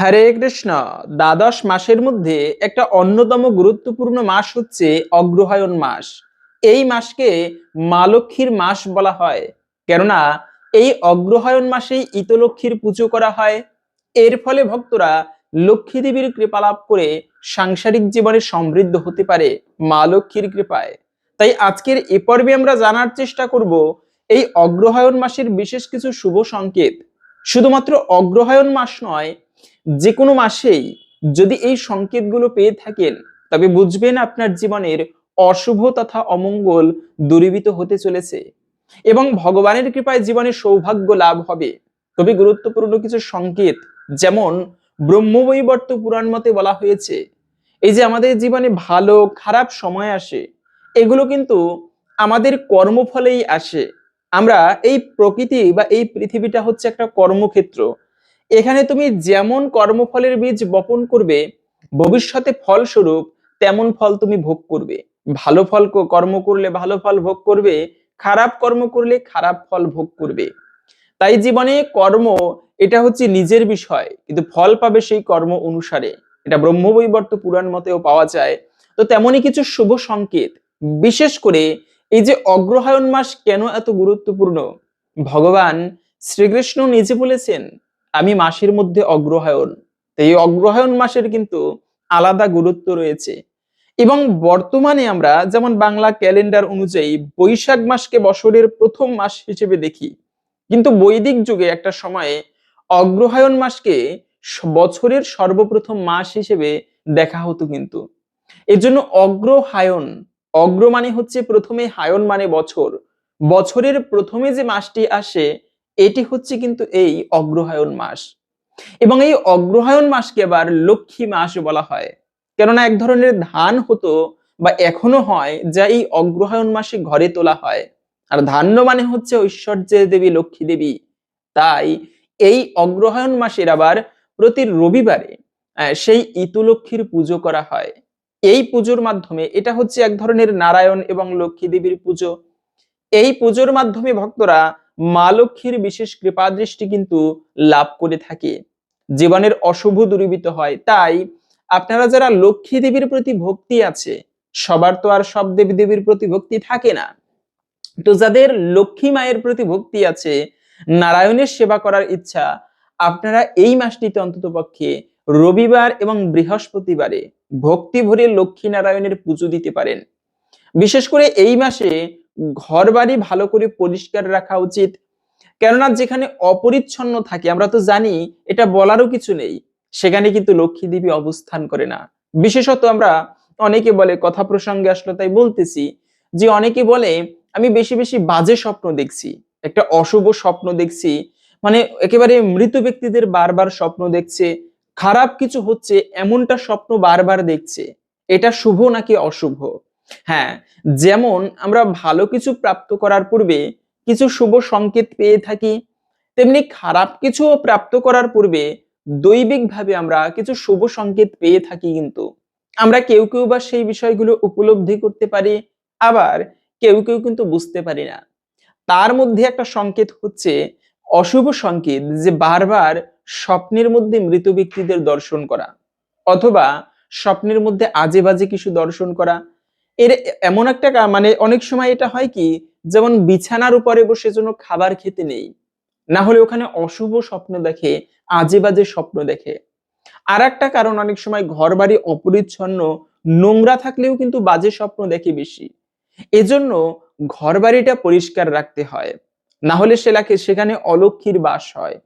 হরে কৃষ্ণ। দ্বাদশ মাসের মধ্যে একটা অন্যতম গুরুত্বপূর্ণ মাস হচ্ছে অগ্রহায়ণ মাস। এই মাসকে মা লক্ষ্মীর মাস বলা হয়। কেননা, এই অগ্রহায়ণ মাসেই ইতলক্ষ্মীর পুজো করা হয়। এর ফলে ভক্তরা লক্ষ্মী দেবীর কৃপা লাভ করে সাংসারিক জীবনে সমৃদ্ধ হতে পারে মা লক্ষ্মীর কৃপায়। তাই আজকের এ পর্বে আমরা জানার চেষ্টা করব এই অগ্রহায়ণ মাসের বিশেষ কিছু শুভ সংকেত। শুধুমাত্র অগ্রহায়ণ মাস নয় যে কোনো মাসেই যদি এই সংকেতগুলো পেয়ে থাকেন, তবে বুঝবেন আপনার জীবনের অশুভ তথা অমঙ্গল দূরীভূত হতে চলেছে এবং ভগবানের কৃপায় জীবনে সৌভাগ্য লাভ হবে। খুবই গুরুত্বপূর্ণ কিছু সংকেত, যেমন ব্রহ্মবৈবর্ত পুরাণ মতে বলা হয়েছে, এই যে আমাদের জীবনে ভালো, খারাপ সময় আসে, এগুলো কিন্তু আমাদের কর্মফলেই আসে। আমরা এই প্রকৃতি বা এই পৃথিবীটা হচ্ছে একটা কর্মক্ষেত্র এখানে তুমি যেমন কর্মফলের বীজ বপন করবে, ভবিষ্যতে ফলস্বরূপ তেমন ফল তুমি ভোগ করবে। ভালো ফল কর্ম করলে ভালো ফল ভোগ করবে, খারাপ কর্ম করলে খারাপ ফল ভোগ করবে। তাই জীবনে কর্ম, এটা হচ্ছে নিজের বিষয়, কিন্তু ফল পাবে সেই কর্ম অনুসারে। এটা ব্রহ্মবৈবর্ত পুরাণ মতেও পাওয়া যায়। তো তেমনই কিছু শুভ সংকেত। বিশেষ করে এই যে অগ্রহায়ণ মাস কেন এত গুরুত্বপূর্ণ? ভগবান শ্রীকৃষ্ণ নিজে বলেছেন আমি মাসের মধ্যে অগ্রহায়ণ। এই অগ্রহায়ণ মাসের কিন্তু আলাদা গুরুত্ব রয়েছে। এবং বর্তমানে আমরা যেমন বাংলা ক্যালেন্ডার অনুযায়ী বৈশাখ মাসকে বছরের প্রথম মাস হিসেবে দেখি। কিন্তু বৈদিক যুগে একটা সময়ে অগ্রহায়ণ মাসকে বছরের সর্বপ্রথম মাস হিসেবে দেখা হতো কিন্তু। এর জন্য অগ্রহায়ণ, অগ্র মানে হচ্ছে প্রথমে হায়ন মানে বছর। বছরের প্রথমে যে মাসটি আসে এটি হচ্ছে কিন্তু এই অগ্রহায়ণ মাস। এবং এই অগ্রহায়ণ মাসকে আবার লক্ষ্মী মাস বলা হয়। কেননা এক ধরনের ধান হতো বা এখনও হয় যা এই অগ্রহায়ণ মাসে ঘরে তোলা হয়। আর ধান্য মানে হচ্ছে ঐশ্বর্যের দেবী, লক্ষ্মী দেবী। তাই এই অগ্রহায়ণ মাসের আবার প্রতি রবিবারে সেই ইতুলক্ষ্মীর পুজো করা হয়। এই পুজোর মাধ্যমে, এটা হচ্ছে এক ধরনের নারায়ণ এবং লক্ষ্মী দেবীর পুজো। এই পুজোর মাধ্যমে ভক্তরা মা লক্ষ্মীর বিশেষ কৃপা দৃষ্টি কিন্তু লাভ করে থাকে। জীবনের অশুভ দূরীভূত হয়। তাই আপনারা যারা লক্ষ্মী দেবীর প্রতি ভক্তি আছে, সবার তো আর সব দেবী দেবীর প্রতি ভক্তি থাকে না। তো যাদের লক্ষ্মী মায়ের প্রতি ভক্তি আছে, নারায়ণের সেবা করার ইচ্ছা, আপনারা এই মাসটিতে অন্তত পক্ষে রবিবার এবং বৃহস্পতিবারে ভক্তি ভরে লক্ষ্মী নারায়ণের পুজো দিতে পারেন। বিশেষ করে এই মাসে ঘর বাড়ি ভালো করে পরিষ্কার রাখা উচিত। কেননা যেখানে অপরিচ্ছন্ন থাকে, আমরা তো জানি এটা বলারও কিছু নেই, সেখানে কিন্তু লক্ষ্মী দেবী অবস্থান করে না। বিশেষত আমরা অনেকে বলে, কথা প্রসঙ্গে আসলে তাই বলতেছি যে, অনেকে বলে, আমি বেশি বেশি বাজে স্বপ্ন দেখছি, একটা অশুভ স্বপ্ন দেখছি মানে একেবারে মৃত ব্যক্তিদের বারবার স্বপ্ন দেখছে, খারাপ কিছু হচ্ছে, এমনটা স্বপ্ন বারবার দেখছে, এটা শুভ নাকি অশুভ? হ্যাঁ যেমন আমরা ভালো কিছু প্রাপ্ত করার পূর্বে কিছু শুভ সংকেত পেয়ে থাকি, তেমনি খারাপ কিছু প্রাপ্ত করার পূর্বে দৈবিকভাবে আমরা কিছু শুভ সংকেত পেয়ে থাকি কিন্তু। আমরা কেউ কেউ বা সেই বিষয়গুলো উপলব্ধি করতে পারি, আবার কেউ কেউ কিন্তু বুঝতে পারি না। তার মধ্যে একটা সংকেত হচ্ছে অশুভ সংকেত, যে বারবার স্বপ্নের মধ্যে মৃত ব্যক্তিদের দর্শন করা, অথবা স্বপ্নের মধ্যে আজে বাজে কিছু দর্শন করা এর এমন একটা মানে অনেক সময় এটা হয় কি, যেমন বিছানার উপরে বসে যেন খাবার খেতে নেই, না হলে ওখানে অশুভ স্বপ্ন দেখে আজে বাজে স্বপ্ন দেখে। আর একটা কারণ অনেক সময় ঘর বাড়ি অপরিচ্ছন্ন, নোংরা থাকলেও কিন্তু বাজে স্বপ্ন দেখে বেশি। এজন্য ঘর বাড়িটা পরিষ্কার রাখতে হয়, না হলে সেলাকে সেখানে অলক্ষীর বাস হয়।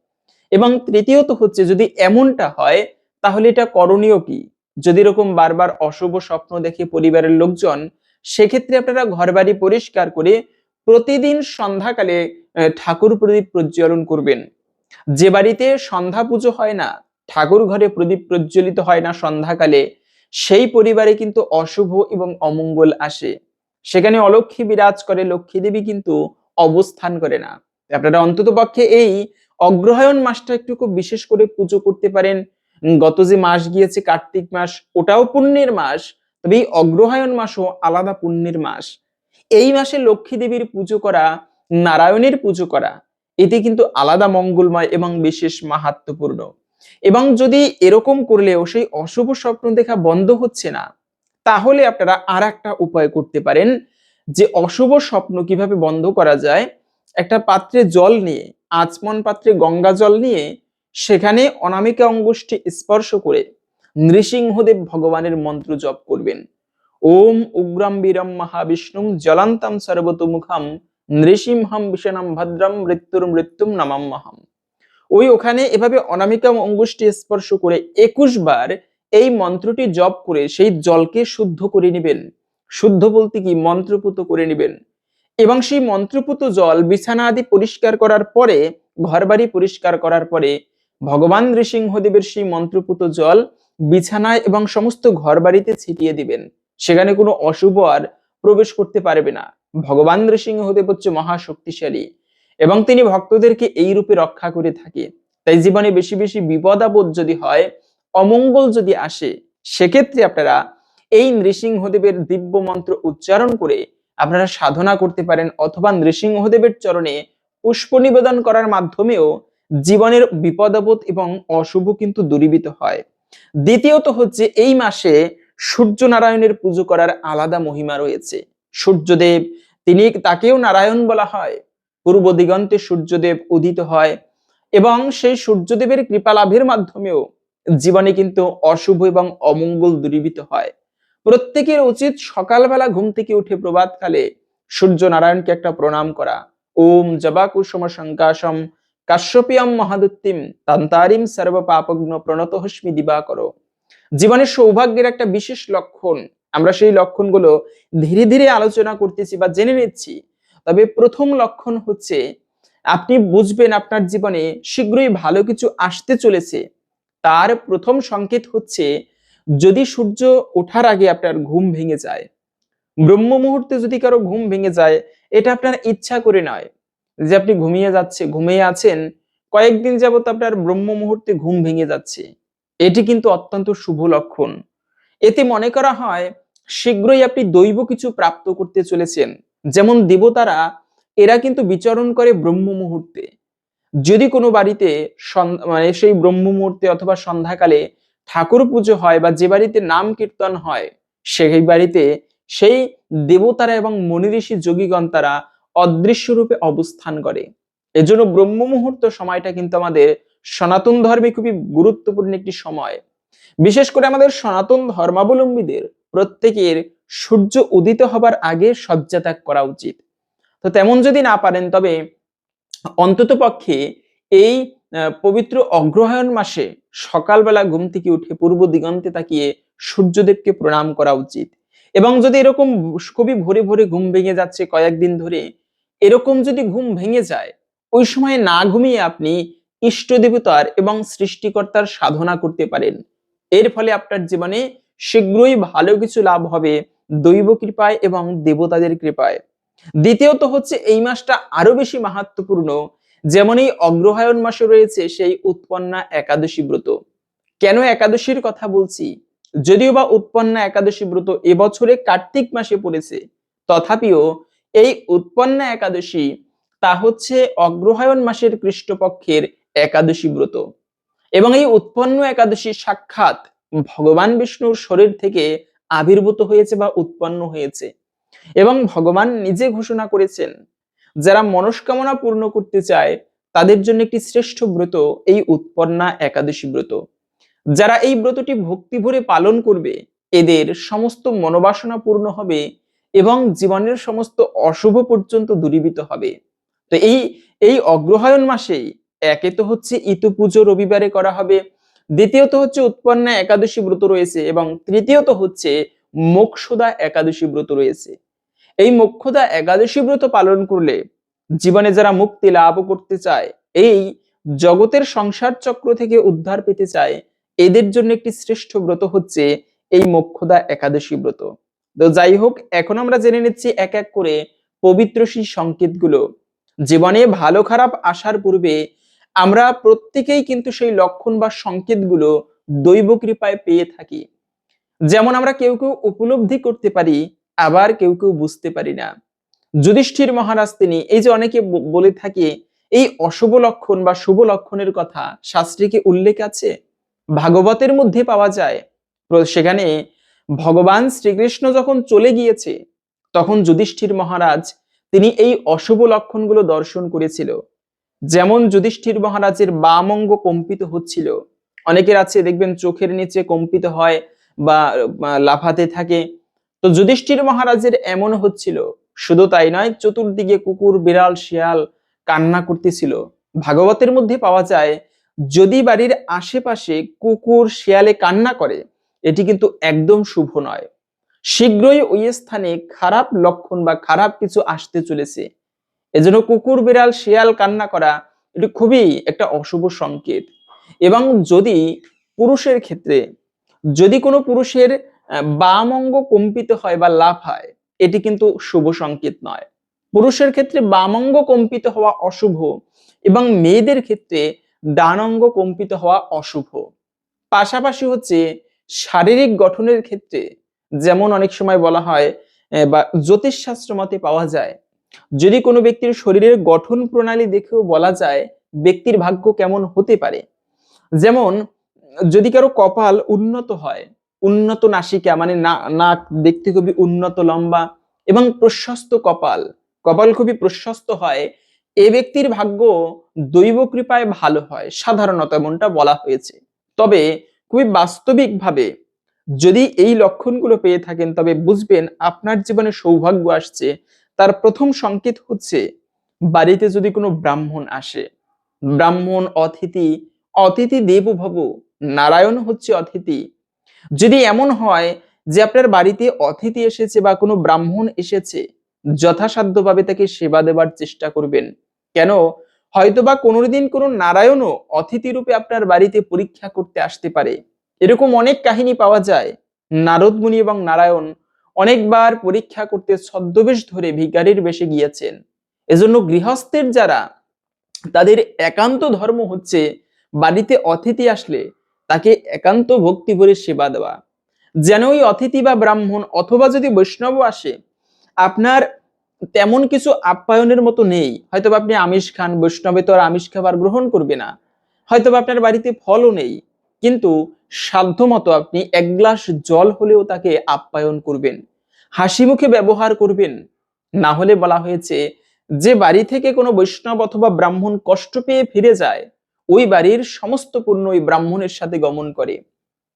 এবং তৃতীয়ত হচ্ছে যদি এমনটা হয়, তাহলে এটা করণীয় কি? যদি এরকম বারবার অশুভ স্বপ্ন দেখে পরিবারের লোকজন, সেক্ষেত্রে আপনারা ঘর বাড়ি পরিষ্কার করে প্রতিদিন সন্ধ্যাকালে ঠাকুর প্রদীপ প্রজ্বলন করবেন। যে বাড়িতে সন্ধ্যা পুজো হয় না, ঠাকুর ঘরে প্রদীপ প্রজ্বলিত হয় না সন্ধ্যাকালে, সেই পরিবারে কিন্তু অশুভ এবং অমঙ্গল আসে। সেখানে অলক্ষ্মী বিরাজ করে, লক্ষ্মী দেবী কিন্তু অবস্থান করে না। আপনারা অন্তত পক্ষে এই অগ্রহায়ণ মাসটা একটু খুব বিশেষ করে পুজো করতে পারেন গত যে মাস গিয়েছে, কার্তিক মাস, ওটাও পুণ্যের মাস, তবে এই অগ্রহায়ণ মাসও আলাদা পুণ্যের মাস। এই মাসে লক্ষ্মী দেবীর পুজো করা, নারায়ণের পুজো করা এটি কিন্তু আলাদা মঙ্গলময় এবং বিশেষ মাহাত্মপূর্ণ এবং যদি এরকম করলেও সেই অশুভ স্বপ্ন দেখা বন্ধ হচ্ছে না, তাহলে আপনারা আর একটা উপায় করতে পারেন, যে অশুভ স্বপ্ন কীভাবে বন্ধ করা যায়, একটা পাত্রে জল নিয়ে, আচমন পাত্রে গঙ্গা জল নিয়ে সেখানে অনামিকা অঙ্গুষ্ঠী স্পর্শ করে নৃসিংহদেব ভগবানের মন্ত্র জপ করবেন। ওম উগ্রম বীরম মহাবিষ্ণুম জলান্তাম সর্বতোমুখম নৃসিংহম বিষণম ভদ্রম মৃত্যুর মৃত্যুম নমাম্মহম ওই ওখানে এভাবে অনামিকা অঙ্গুষ্ঠী স্পর্শ করে একুশ বার এই মন্ত্রটি জপ করে সেই জলকে শুদ্ধ করে নেবেন। শুদ্ধ বলতে কি? মন্ত্রপুত করে নেবেন। এবং সেই মন্ত্রপুত জল বিছানা আদি পরিষ্কার করার পরে, ঘরবাড়ি পরিষ্কার করার পরে ভগবান নৃসিংহদেবের সেই মন্ত্রপুত জল বিছানায় এবং সমস্ত ঘরবাড়িতে ছিটিয়ে দিবেন। সেখানে কোনো অশুভ আর প্রবেশ করতে পারবে না। ভগবান নৃসিংহদেব হচ্ছে মহাশক্তিশালী এবং তিনি ভক্তদেরকে এই রূপে রক্ষা করে থাকে। তাই জীবনে বেশি বেশি বিপদ আপদ যদি হয়, অমঙ্গল যদি আসে, সেক্ষেত্রে আপনারা এই নৃসিংহদেবের দিব্য মন্ত্র উচ্চারণ করে আপনারা সাধনা করতে পারেন অথবা নৃসিংহদেবের চরণে পুষ্প নিবেদন করার মাধ্যমেও জীবনের বিপদ আপদ এবং অশুভ কিন্তু দূরীভূত হয়। দ্বিতীয়ত হচ্ছে এই মাসে সূর্য নারায়ণের পুজো করার আলাদা মহিমা রয়েছে। সূর্যদেব, তিনি তাকেও নারায়ণ বলা হয়। পূর্ব দিগন্তে সূর্যদেব উদিত হয় এবং সেই সূর্যদেবের কৃপা লাভের মাধ্যমেও জীবনে কিন্তু অশুভ এবং অমঙ্গল দূরীভূত হয়। প্রত্যেকের উচিত সকালবেলা ঘুম থেকে উঠে প্রভাতকালে সূর্য নারায়ণকে একটা প্রণাম করা। ওম জবাকুসুম শঙ্কাশম কাশ্যপিয়ম মহাদুত্তিম, তান্তারিম সর্ব পাপগ্ন প্রণত হস্মি দিবাকর জীবনের সৌভাগ্যের একটা বিশেষ লক্ষণ, আমরা সেই লক্ষণগুলো ধীরে ধীরে আলোচনা করতেছি বা জেনে নিচ্ছি। তবে প্রথম লক্ষণ হচ্ছে, আপনি বুঝবেন আপনার জীবনে শীঘ্রই ভালো কিছু আসতে চলেছে। তার প্রথম সংকেত হচ্ছে, যদি সূর্য ওঠার আগে আপনার ঘুম ভেঙে যায়। ব্রহ্ম মুহূর্তে যদি কারও ঘুম ভেঙে যায়, এটা আপনার ইচ্ছা করে নয়। যে আপনি ঘুমিয়ে যাচ্ছে, ঘুমিয়ে আছেন, কয়েকদিন যাবত আপনার ব্রহ্ম মুহূর্তে ঘুম ভেঙে যাচ্ছে। এটি কিন্তু অত্যন্ত শুভ লক্ষণ। এতে মনে করা হয়, শীঘ্রই আপনি দৈব কিছু প্রাপ্ত করতে চলেছেন। যেমন দেবতারা, এরা কিন্তু বিচরণ করে ব্রহ্ম মুহূর্তে। যদি কোনো বাড়িতে মানে সেই ব্রহ্ম মুহূর্তে অথবা সন্ধ্যাকালে ঠাকুর পুজো হয় বা যে বাড়িতে নাম কীর্তন হয়, সেই বাড়িতে সেই দেবতারা এবং মনি ঋষি যোগীগণ তারা অদৃশ্য রূপে অবস্থান করে। এজন্য ব্রহ্ম মুহূর্ত সময়টা কিন্তু আমাদের সনাতন ধর্মে খুবই গুরুত্বপূর্ণ একটি সময়। বিশেষ করে আমাদের সনাতন ধর্মাবলম্বীদের প্রত্যেকের সূর্য উদিত হবার আগে শয্যা ত্যাগ করা উচিত। তো তেমন যদি না পারেন, তবে অন্তত পক্ষে এই পবিত্র অগ্রহায়ণ মাসে সকালবেলা ঘুম থেকে উঠে পূর্ব দিগন্তে তাকিয়ে সূর্যদেবকে প্রণাম করা উচিত। এবং যদি এরকম খুবই ভোরে ভোরে ঘুম ভেঙে যাচ্ছে কয়েকদিন ধরে এরকম যদি ঘুম ভেঙে যায়, ওই সময় না ঘুমিয়ে আপনি ইষ্ট দেবতার এবং সৃষ্টিকর্তার সাধনা করতে পারেন। এর ফলে আপনার জীবনে শীঘ্রই ভালো কিছু লাভ হবে দৈব কৃপায় এবং দেবতাদের কৃপায়। দ্বিতীয়ত হচ্ছে এই মাসটা আরও বেশি মাহাত্মপূর্ণ যেমন এই অগ্রহায়ণ মাসে রয়েছে সেই উৎপন্না একাদশী ব্রত। কেন একাদশীর কথা বলছি? যদিও বা উৎপন্না একাদশী ব্রত এবছরে কার্তিক মাসে পড়েছে, তথাপিও এই উৎপন্না একাদশী তা হচ্ছে অগ্রহায়ণ মাসের কৃষ্ণপক্ষের একাদশী ব্রত। এবং এই উৎপন্ন একাদশী সাক্ষাৎ ভগবান বিষ্ণুর শরীর থেকে আবির্ভূত হয়েছে বা উৎপন্ন হয়েছে। এবং ভগবান নিজে ঘোষণা করেছেন, যারা মনস্কামনা পূর্ণ করতে চায়, তাদের জন্য একটি শ্রেষ্ঠ ব্রত এই উৎপন্না একাদশী ব্রত। যারা এই ব্রতটি ভক্তি ভরে পালন করবে, এদের সমস্ত মনোবাসনা পূর্ণ হবে এবং জীবনের সমস্ত অশুভ পর্যন্ত দূরীভূত হবে। তো এই এই অগ্রহায়ণ মাসেই একে তো হচ্ছে ইতু পুজো রবিবারে করা হবে, দ্বিতীয়ত হচ্ছে উৎপন্না একাদশী ব্রত রয়েছে এবং তৃতীয়ত হচ্ছে মোক্ষদা একাদশী ব্রত রয়েছে। এই মোক্ষদা একাদশী ব্রত পালন করলে জীবনে যারা মুক্তি লাভ করতে চায়, এই জগতের সংসার চক্র থেকে উদ্ধার পেতে চায়, এদের জন্য একটি শ্রেষ্ঠ ব্রত হচ্ছে এই মোক্ষদা একাদশী ব্রত। তো যাই হোক এখন আমরা জেনে নিচ্ছি এক এক করে পবিত্র সেই সংকেতগুলো। জীবনে ভালো খারাপ আসার পূর্বে আমরা প্রত্যেকেই কিন্তু সেই লক্ষণ বা সংকেতগুলো দৈব কৃপায় পেয়ে থাকি। যেমন আমরা কেউ কেউ উপলব্ধি করতে পারি, আবার কেউ কেউ বুঝতে পারি না। যুধিষ্ঠির মহারাজ তিনি এই যে অনেকে বলে থাকে, এই অশুভ লক্ষণ বা শুভ লক্ষণের কথা শাস্ত্রে কি উল্লেখ আছে? ভাগবতের মধ্যে পাওয়া যায়। সেখানে ভগবান শ্রীকৃষ্ণ যখন চলে গিয়েছে, তখন যুধিষ্ঠির মহারাজ তিনি এই অশুভ লক্ষণগুলো দর্শন করেছিল। যেমন যুধিষ্ঠির মহারাজের বাম অঙ্গ কম্পিত হচ্ছিল। অনেকের আছে, দেখবেন চোখের নিচে কম্পিত হয় বা লাফাতে থাকে। তো যুধিষ্ঠির মহারাজের এমন হচ্ছিল, শুধু তাই নয়, চতুর্দিকে কুকুর, বিড়াল, শিয়াল কান্না করতেছিল। ভাগবতের মধ্যে পাওয়া যায়, যদি বাড়ির আশেপাশে কুকুর, শিয়ালে কান্না করে এটি কিন্তু একদম শুভ নয়। শীঘ্রই ওই স্থানে খারাপ লক্ষণ বা খারাপ কিছু আসতে চলেছে। এজন্য কুকুর, বিড়াল, শিয়াল কান্না করা এটি খুবই একটা অশুভ সংকেত। এবং যদি পুরুষের ক্ষেত্রে, যদি কোনো পুরুষের বাম অঙ্গ কম্পিত হয় বা লাভ হয়, এটি কিন্তু শুভ সংকেত নয়। পুরুষের ক্ষেত্রে বাম অঙ্গ কম্পিত হওয়া অশুভ এবং মেয়েদের ক্ষেত্রে ডান অঙ্গ কম্পিত হওয়া অশুভ। পাশাপাশি হচ্ছে শারীরিক গঠনের ক্ষেত্রে যেমন অনেক সময় বলা হয় বা জ্যোতিষশাস্ত্র মতে পাওয়া যায়, যদি কোনো ব্যক্তির শরীরের গঠন প্রণালী দেখেও বলা যায় ব্যক্তির ভাগ্য কেমন হতে পারে। যেমন, যদি কারও কপাল উন্নত হয়, উন্নত নাসিকা মানে নাক দেখতে খুবই উন্নত, লম্বা এবং প্রশস্ত কপাল কপাল খুবই প্রশস্ত হয়, এ ব্যক্তির ভাগ্য দৈব কৃপায় ভালো হয়, সাধারণত এমনটা বলা হয়েছে। তবে খুবই বাস্তবিকভাবে যদি এই লক্ষণগুলো পেয়ে থাকেন, তবে বুঝবেন আপনার জীবনে সৌভাগ্য আসছে। তার প্রথম সংকেত হচ্ছে, বাড়িতে যদি কোনো ব্রাহ্মণ আসে, ব্রাহ্মণ অতিথি অতিথি দেব ভব নারায়ণ হচ্ছে অতিথি। যদি এমন হয় যে আপনার বাড়িতে অতিথি এসেছে বা কোনো ব্রাহ্মণ এসেছে, যথাসাধ্যভাবে তাকে সেবা দেবার চেষ্টা করবেন। কেন? হয়তোবা কোনোদিন কোনো নারায়ণও অতিথি রূপে আপনার বাড়িতে পরীক্ষা করতে আসতে পারে। এরকম অনেক কাহিনী পাওয়া যায়। নারদ মুনি এবং নারায়ণ অনেকবার পরীক্ষা করতে ছদ্মবেশ ধরে ভিকারির বেশে গিয়েছেন। এজন্য গৃহস্থের যারা তাদের একান্ত ধর্ম হচ্ছে বাড়িতে অতিথি আসলে তাকে একান্ত ভক্তি ভরে সেবা দেওয়া। যেন ওই অতিথি বা ব্রাহ্মণ অথবা যদি বৈষ্ণব আসে, আপনার তেমন কিছু আপ্যায়নের মতো নেই। হয়তো আপনি আমিষ খান, বৈষ্ণবে তো আর আমিষ খাবার গ্রহণ করবে না। হয়তো আপনার বাড়িতে ফলও নেই। কিন্তু সাধ্য মতো আপনি এক গ্লাস জল হলেও তাকে আপ্যায়ন করবেন। হাসি মুখে ব্যবহার করবেন। না হলে বলা হয়েছে, যে বাড়ি থেকে কোনো বৈষ্ণব অথবা ব্রাহ্মণ কষ্ট পেয়ে ফিরে যায়, ওই বাড়ির সমস্ত পূর্ণ ওই ব্রাহ্মণের সাথে গমন করে।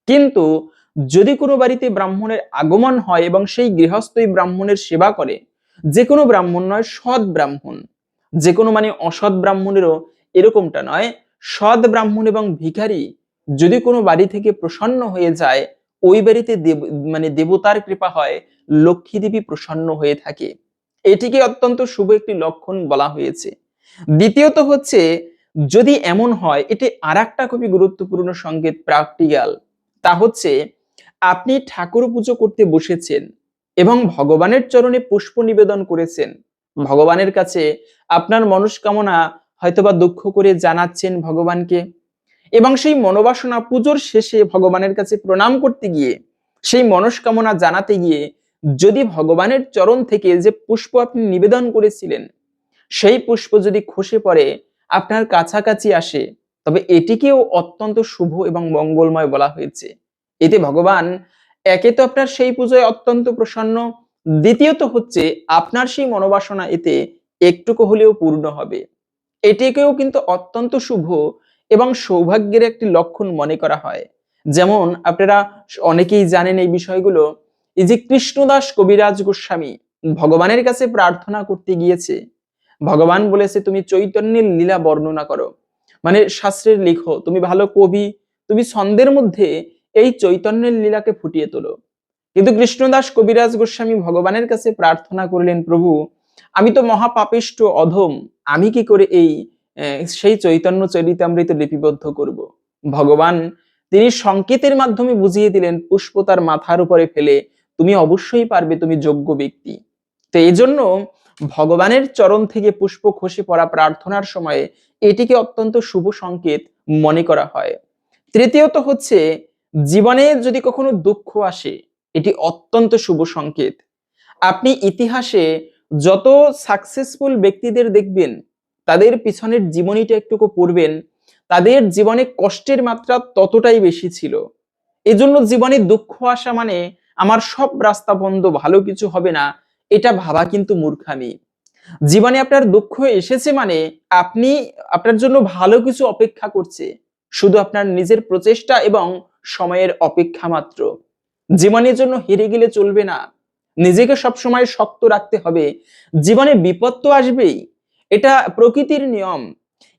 কিন্তু যদি কোনো বাড়িতে ব্রাহ্মণের আগমন হয় এবং সেই গৃহস্থ ওই ব্রাহ্মণের সেবা করে যে কোনো ব্রাহ্মণ নয়, সৎ ব্রাহ্মণ। যে কোনো মানে অসৎ ব্রাহ্মণেরও এরকমটা নয়, সৎ ব্রাহ্মণ এবং ভিখারি যদি কোনো বাড়ি থেকে প্রসন্ন হয়ে যায়, ওই বাড়িতে দেব মানে দেবতার কৃপা হয়, লক্ষ্মী দেবী প্রসন্ন হয়ে থাকে। এটিকে অত্যন্ত শুভ একটি লক্ষণ বলা হয়েছে। দ্বিতীয়ত হচ্ছে, যদি এমন হয়, এটি আর একটা খুবই গুরুত্বপূর্ণ সংকেত প্র্যাকটিক্যাল তা হচ্ছে, আপনি ঠাকুর পুজো করতে বসেছেন এবং ভগবানের চরণে পুষ্প নিবেদন করেছেন। ভগবানের কাছে আপনার মনস্কামনা হয়তোবা দুঃখ করে জানাচ্ছেন ভগবানকে এবং সেই মনোবাসনা পুজোর শেষে ভগবানের কাছে প্রণাম করতে গিয়ে, সেই মনস্কামনা জানাতে গিয়ে যদি ভগবানের চরণ থেকে যে পুষ্প আপনি নিবেদন করেছিলেন, সেই পুষ্প যদি খসে পড়ে, আপনার কাছাকাছি আসে, তবে এটিকেও অত্যন্ত শুভ এবং মঙ্গলময় বলা হয়েছে। এতে ভগবান একে তো আপনার সেই পুজোয় অত্যন্ত প্রসন্ন। দ্বিতীয়ত হচ্ছে, আপনার সেই মনোবাসনা এতে একটুকু হলেও পূর্ণ হবে। এটিকেও কিন্তু অত্যন্ত শুভ এবং সৌভাগ্যের একটি লক্ষণ মনে করা হয়। যেমন, আপনারা অনেকেই জানেন এই বিষয়গুলো, এই যে কৃষ্ণদাস কবিরাজ গোস্বামী ভগবানের কাছে প্রার্থনা করতে গিয়েছে। ভগবান বলেছে, তুমি চৈতন্যের লীলা বর্ণনা করো। মানে শাস্ত্রের লিখো, তুমি ভালো কবি, তুমি ছন্দের মধ্যে এই চৈতন্যের লীলাকে ফুটিয়ে তোলো। কিন্তু কৃষ্ণদাস কবিরাজ গোস্বামী ভগবানের কাছে প্রার্থনা করলেন, প্রভু, আমি তো মহাপাপিষ্ট অধম, আমি কি করে এই সেই চৈতন্য চরিতামৃত লিপিবদ্ধ করব? ভগবান তিনি সংকেতের মাধ্যমে বুঝিয়ে দিলেন, পুষ্প তার মাথার উপরে ফেলে, তুমি অবশ্যই পারবে, তুমি যোগ্য ব্যক্তি। তো এই জন্য ভগবানের চরণ থেকে পুষ্প খসে পড়া প্রার্থনার সময়ে এটিকে অত্যন্ত শুভ সংকেত মনে করা হয়। তৃতীয়ত হচ্ছে জীবনে যদি কখনো দুঃখ আসে, এটি অত্যন্ত শুভ সংকেত। আপনি ইতিহাসে যত সাকসেসফুল ব্যক্তিদের দেখবেন, তাদের পিছনের জীবনীটা একটুকু পড়বেন, তাদের জীবনে কষ্টের মাত্রা ততটাই বেশি ছিল। এজন্য জীবনে দুঃখ আসা মানে আমার সব রাস্তা বন্ধ, ভালো কিছু হবে না, এটা ভাবা কিন্তু মূর্খামি। জীবনে আপনার দুঃখ এসেছে মানে আপনি, আপনার জন্য ভালো কিছু অপেক্ষা করছে। শুধু আপনার নিজের প্রচেষ্টা এবং সময়ের অপেক্ষা মাত্র। জীবনের জন্য হেরে গেলে চলবে না। নিজেকে সবসময় শক্ত রাখতে হবে। জীবনে বিপদ তো আসবেই। এটা প্রকৃতির নিয়ম।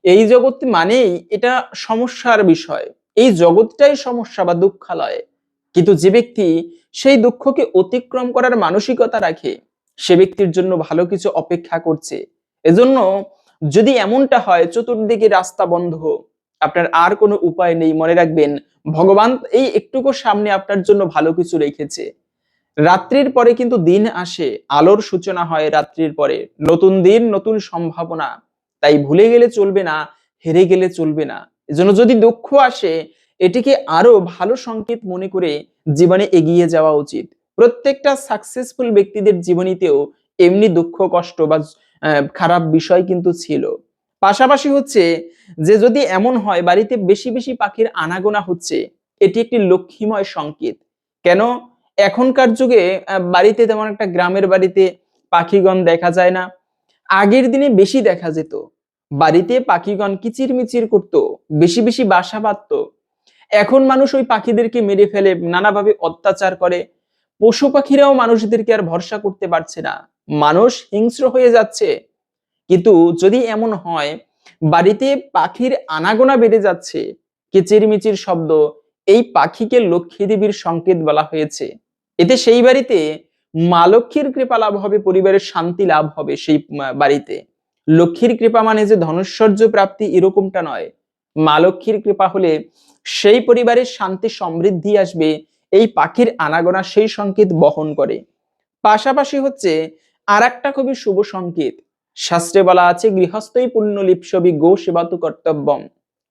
এই জগৎ মানেই এটা সমস্যার বিষয়। এই জগৎটাই সমস্যা বা দুঃখালয়। কিন্তু যে ব্যক্তি সেই দুঃখকে অতিক্রম করার মানসিকতা রাখে, সে ব্যক্তির জন্য ভালো কিছু অপেক্ষা করছে। এজন্য যদি এমনটা হয়, চতুর্দিকে রাস্তা বন্ধ। আপনার আর কোনো উপায় নেই, মনে রাখবেন, ভগবান এই একটুকু সামনে আপনার জন্য ভালো কিছু রেখেছে। রাত্রির পরে কিন্তু দিন আসে, আলোর সূচনা হয় রাত্রির পরে। নতুন দিন, নতুন সম্ভাবনা। তাই ভুলে গেলে চলবে না, হেরে গেলে চলবে না। এজন্য যদি দুঃখ আসে, এটিকে আরও ভালো সংকেত মনে করে জীবনে এগিয়ে যাওয়া উচিত। প্রত্যেকটা সাকসেসফুল ব্যক্তিদের জীবনীতেও এমনি দুঃখ, কষ্ট বা খারাপ বিষয় কিন্তু ছিল। পাশাপাশি হচ্ছে যে যদি এমন হয়, বাড়িতে বেশি বেশি পাখির আনাগোনা হচ্ছে, এটি একটি লক্ষ্মীময় সংকেত। কেন? এখনকার যুগে বাড়িতে তেমন একটা গ্রামের বাড়িতে পাখিগণ দেখা যায় না। আগের দিনে বেশি দেখা যেত। বাড়িতে পাখিগণ কিচিরমিচির করত, বেশি বেশি বাসা বাঁধত। এখন মানুষ ওই পাখিদেরকে মেরে ফেলে, নানাভাবে অত্যাচার করে। পশু পাখিরাও মানুষদেরকে আর ভরসা করতে পারছে না। মানুষ হিংস্র হয়ে যাচ্ছে। কিন্তু যদি এমন হয়, বাড়িতে পাখির আনাগোনা বেড়ে যাচ্ছে, কিচিরমিচির শব্দ, এই পাখিকে লক্ষ্মী দেবীর সংকেত বলা হয়েছে। এতে সেই বাড়িতে মা লক্ষ্মীর কৃপা লাভ হবে, পরিবারের শান্তি লাভ হবে সেই বাড়িতে। লক্ষ্মীর কৃপা মানে যে ধনৈশ্বর্য প্রাপ্তি এরকমটা নয়। মা লক্ষ্মীর কৃপা হলে সেই পরিবারের শান্তি সমৃদ্ধি আসবে, এই পাখির আনাগোনা সেই সংকেত বহন করে। পাশাপাশি হচ্ছে আর একটা খুবই শুভ সংকেত শাস্ত্রে বলা আছে, গৃহস্থই পুণ্য লিপসবি গো সেবা তো কর্তব্যম।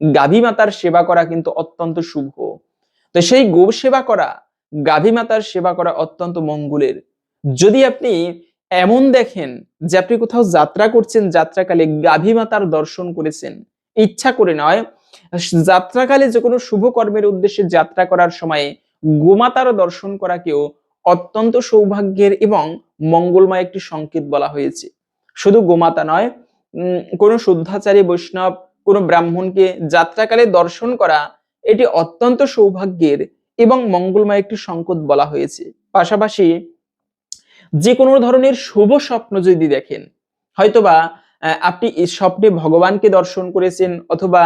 গাভী মাতার সেবা করা কিন্তু অত্যন্ত শুভ। তো সেই গো সেবা করা গাভী মাতার সেবা করা অত্যন্ত মঙ্গলের। যদি আপনি এমন দেখেন যে আপনি কোথাও যাত্রা করছেন, যাত্রাকালে গাভী মাতার দর্শন করেছেন, ইচ্ছা করে নয়, যাত্রাকালে যে কোনো শুভ কর্মের উদ্দেশ্যে যাত্রা করার সময়ে গোমাতার দর্শন করাকেও অত্যন্ত সৌভাগ্যের এবং মঙ্গলময় একটি সংকেত বলা হয়েছে। শুধু গোমাতা নয় কোনো শুদ্ধাচারী বৈষ্ণব, কোনো ব্রাহ্মণকে যাত্রাকালে দর্শন করা, এটি অত্যন্ত সৌভাগ্যের এবং মঙ্গলময় একটি সংকেত বলা হয়েছে। পাশাপাশি যে কোনো ধরনের শুভ স্বপ্ন যদি দেখেন, হয়তোবা আপনি এই স্বপ্নে ভগবানকে দর্শন করেছেন অথবা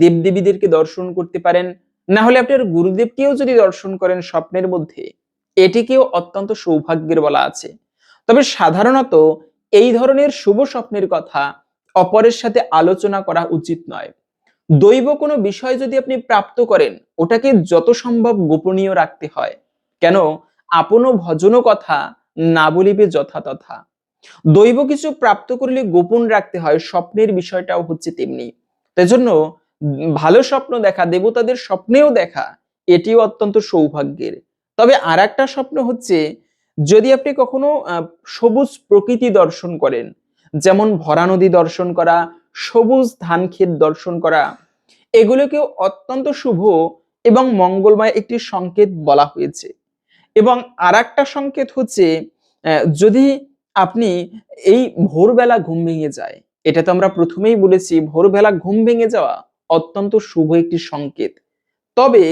দেবদেবীদেরকে দর্শন করতে পারেন, না হলে আপনার গুরুদেবকেও যদি দর্শন করেন স্বপ্নের মধ্যে, এটিকেও অত্যন্ত সৌভাগ্যের বলা আছে। তবে সাধারণত এই ধরনের শুভ স্বপ্নের কথা অপরের সাথে আলোচনা করা উচিত নয়। দৈব কোনো বিষয় যদি আপনি প্রাপ্ত করেন, ওটাকে যত সম্ভব গোপনীয় রাখতে হয়। কেন? আপনও ভজনও কথা না বলিবে যথাতথা। দৈব কিছু প্রাপ্ত করলে গোপন রাখতে হয়, স্বপ্নের বিষয়টাও হচ্ছে তেমনি। তাই জন্য ভালো স্বপ্ন দেখা, দেবতাদের স্বপ্নেও দেখা, এটিও অত্যন্ত সৌভাগ্যের। তবে আর একটা স্বপ্ন হচ্ছে যদি আপনি কখনো সবুজ প্রকৃতি দর্শন করেন, যেমন ভরা নদী দর্শন করা, সবুজ ধান ক্ষেত দর্শন করা, এগুলোকেও অত্যন্ত শুভ এবং মঙ্গলময় একটি সংকেত বলা হয়েছে। এবং আর একটা সংকেত হচ্ছে যদি আপনি এই ভোরবেলা ঘুম ভেঙে যায়, এটা তো আমরা প্রথমেই বলেছি, ভোরবেলা ঘুম ভেঙে যাওয়া অত্যন্ত শুভ একটি সংকেত। তবে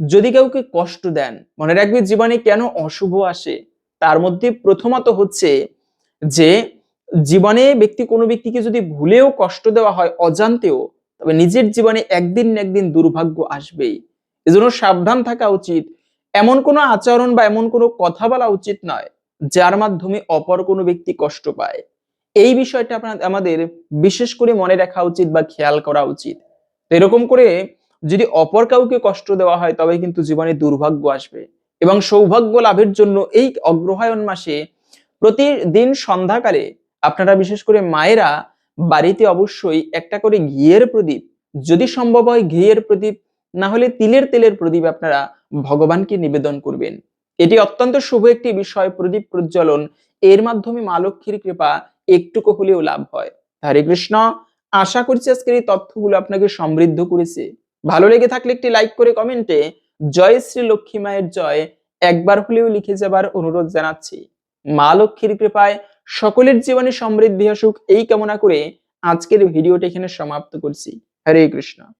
যদি কাউকে কষ্ট দেন, মনে রাখবে জীবনে কেন অশুভ আসে? তার মধ্যে প্রথমত হচ্ছে যে জীবনে ব্যক্তি কোনো ব্যক্তিকে যদি ভুলেও কষ্ট দেওয়া হয়, অজান্তেও, তবে নিজের জীবনে একদিন না একদিন দুর্ভাগ্য আসবেই। এজন্য সাবধান থাকা উচিত। এমন কোনো আচরণ বা এমন কোনো কথা বলা উচিত নয়, যার মাধ্যমে অপর কোনো ব্যক্তি কষ্ট পায়। এই বিষয়টা আপনার, আমাদের বিশেষ করে মনে রাখা উচিত বা খেয়াল করা উচিত। এরকম করে যদি অপর কাউকে কষ্ট দেওয়া হয় তবে কিন্তু জীবনে দুর্ভাগ্য আসবে। এবং সৌভাগ্য লাভের জন্য এই অগ্রহায়ণ মাসে প্রতিদিন সন্ধ্যাকালে আপনারা বিশেষ করে মায়েরা বাড়িতে অবশ্যই একটা করে ঘিয়ের প্রদীপ, যদি সম্ভব হয় ঘিয়ের প্রদীপ, না হলে তিলের তেলের প্রদীপ আপনারা ভগবানকে নিবেদন করবেন। এটি অত্যন্ত শুভ একটি বিষয়, প্রদীপ প্রজ্বলন, এর মাধ্যমে মা লক্ষ্মীর কৃপা একটুকু হলেও লাভ হয়। হরে কৃষ্ণ, আশা করছি আজকের এই তথ্যগুলো আপনাকে সমৃদ্ধ করেছে। ভালো লেগে থাকলে একটি লাইক করে কমেন্টে জয় শ্রী লক্ষ্মী মায়ের জয় একবার হলেও লিখে যাবার অনুরোধ জানাচ্ছি। মা লক্ষ্মীর কৃপায় সকলের জীবনে সমৃদ্ধি আসুক এই কামনা করে আজকের ভিডিওটি এখানে সমাপ্ত করছি। হরে কৃষ্ণ।